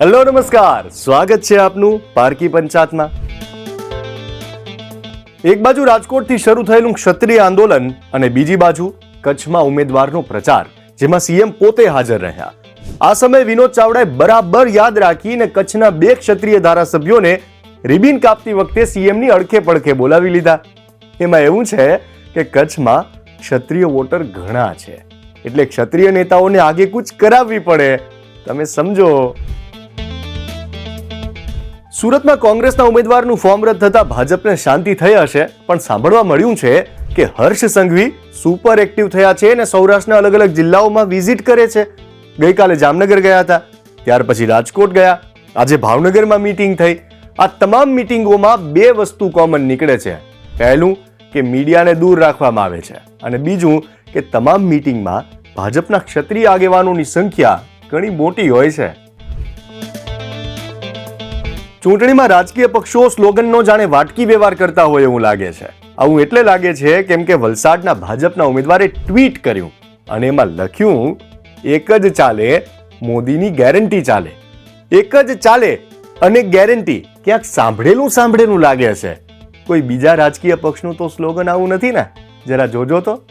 Hello, નમસ્કાર. સ્વાગત છે આપનું પારકી પંચાયતમાં. એક બાજુ રાજકોટથી શરૂ થયેલું ક્ષત્રિય આંદોલન અને બીજી બાજુ કચ્છમાં ઉમેદવારનો પ્રચાર, જેમાં સીએમ પોતે હાજર રહ્યા. આ સમયે વિનોદ ચાવડાએ બરાબર યાદ રાખીને કચ્છના બે ક્ષત્રિય ધારાસભ્યોને રિબિન કાપતી વખતે સીએમની અડખે પડખે બોલાવી લીધા. એમાં એવું છે કે કચ્છમાં ક્ષત્રિય વોટર ઘણા છે. એટલે ક્ષત્રિય નેતાઓને આગે કૂચ કરાવવી પડે. તમે સમજો. સુરતમાં કોંગ્રેસના ઉમેદવારનું ફોર્મ રદ થતા ભાજપને શાંતિ થઈ હશે, પણ સાંભળવા મળ્યું છે કે હર્ષ સંઘવી સુપર એક્ટિવ થયા છે અને સૌરાષ્ટ્રના અલગ અલગ જિલ્લાઓમાં વિઝિટ કરે છે. ગઈકાલે જામનગર ગયા હતા, ત્યાર પછી રાજકોટ ગયા, આજે ભાવનગરમાં મીટિંગ થઈ. આ તમામ મીટિંગોમાં બે વસ્તુ કોમન નીકળે છે. પહેલું કે મીડિયાને દૂર રાખવામાં આવે છે અને બીજું કે તમામ મિટિંગમાં ભાજપના ક્ષત્રિય આગેવાનોની સંખ્યા ઘણી મોટી હોય છે. ચૂંટણીમાં રાજકીય પક્ષો સ્લોગનનો જાણે વાટકી વ્યવહાર કરતા હોય એવું લાગે છે. આવું એટલે લાગે છે કેમ કે વલસાડના ભાજપના ઉમેદવારે ટ્વીટ કર્યું અને એમાં લખ્યું, એક જ ચાલે, મોદીની ગેરંટી ચાલે. એક જ ચાલે અને ગેરંટી. ક્યાંક સાંભળેલું સાંભળેલું લાગે છે. કોઈ બીજા રાજકીય પક્ષનું તો સ્લોગન આવું નથી ને? જરા જોજો તો.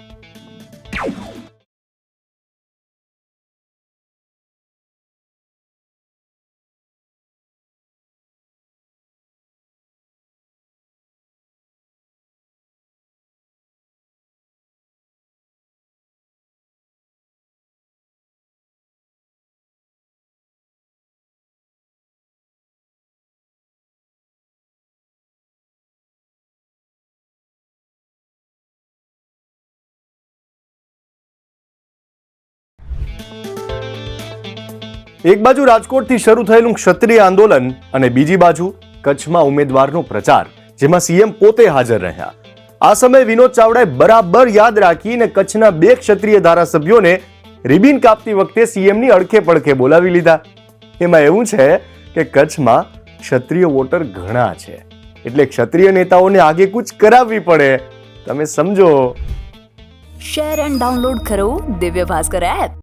એક બાજુ રાજકોટથી શરૂ થયેલું ક્ષત્રિય આંદોલન અને બીજી બાજુ કચ્છમાં ઉમેદવારનો પ્રચાર, જેમાં સીએમ પોતે હાજર રહ્યા. આ સમયે વિનોદ ચાવડાએ બરાબર યાદ રાખીને કચ્છના બે ક્ષત્રિય ધારાસભ્યોને રિબિન કાપતી વખતે સીએમની અડખે પડખે બોલાવી લીધા. એમાં એવું છે કે કચ્છમાં ક્ષત્રિય વોટર ઘણા છે. એટલે ક્ષત્રિય નેતાઓને આગેકૂચ કરાવવી પડે. તમે સમજો. શેર એન્ડ ડાઉનલોડ કરો દિવ્ય ભાસ્કર એપ.